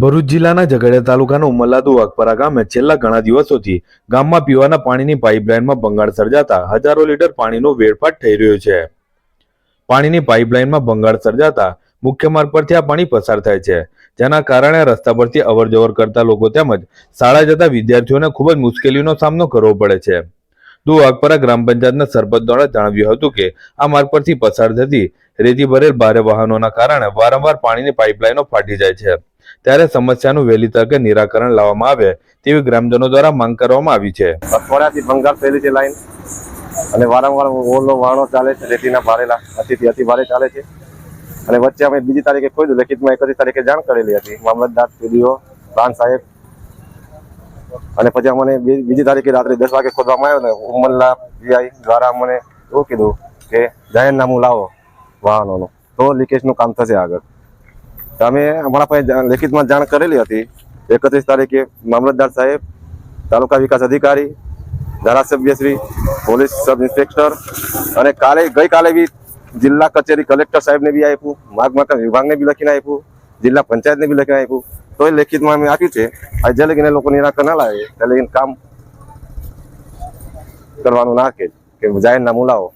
ભરૂચ જિલ્લાના ઝઘડિયા તાલુકાના ઉમરલાદુ વાઘપરા ગામે છેલ્લા ઘણા દિવસોથી ગામમાં પીવાના પાણીની પાઇપલાઇનમાં ભંગાણ સર્જાતા હજારો લીટર પાણીનો વેડફાટ થઈ રહ્યો છે. પાણીની પાઇપલાઇનમાં ભંગાણ સર્જાતા મુખ્ય માર્ગ પરથી આ પાણી પસાર થાય છે. જેના કારણે રસ્તા પરથી અવરજવર કરતા લોકો તેમજ શાળા જતા વિદ્યાર્થીઓને ખૂબ જ મુશ્કેલીનો સામનો કરવો પડે છે. દુ વાઘપરા ગ્રામ પંચાયતના સરપંચ દ્વારા જણાવ્યું હતું કે આ માર્ગ પરથી પસાર થતી રેતી ભરેલ ભારે વાહનોના કારણે વારંવાર પાણીની પાઇપલાઇનો ફાટી જાય છે. ત્યારે સમસ્યાનું વહેલી તકે નિરાકરણ લાવવામાં આવે તેવી ગ્રામજનો દ્વારા માંગ કરવામાં આવી છે. અઠવાડિયાથી ભંગાર થયેલી છે લાઈન અને વારંવાર ઓલો વાહનો ચાલે છે, રેતીના ભારેલા, અતિથી અતિ ભારે ચાલે છે. અને વચ્ચે અમે બીજી તારીખે કોઈ લેખિતમાં એકત્રીસ તારીખે જાણ કરેલી હતી. મામલતદાર, પીડીઓ પ્રાણ સાહેબ. અને પછી અમને બીજી તારીખે રાત્રે દસ વાગે ખોદવામાં આવ્યો ને ઉમરલા પીઆઈ દ્વારા અમને એવું કીધું કે જાહેરનામું લાવો વાહનોનું. તો લીકેજનું કામ થશે આગળ. અમે અમારા પાસે લેખિતમાં જાણ કરેલી હતી. એકત્રીસ તારીખે મામલતદાર સાહેબ, તાલુકા વિકાસ અધિકારી ધારાસભ્યશ્રી પોલીસ સબ ઇન્સ્પેક્ટર અને કાલે ગઈકાલે બી જિલ્લા કચેરી કલેક્ટર સાહેબને બી આપ્યું, માર્ગ માર્ગ વિભાગને બી લખીને આપ્યું, જિલ્લા પંચાયતને બી લખીને આપ્યું. તો એ લેખિતમાં અમે આપ્યું છે. આ જે લગીને લોકો નિરાકર ના લાવે લગીને કામ કરવાનું ના કે જાહેરનામું લાવો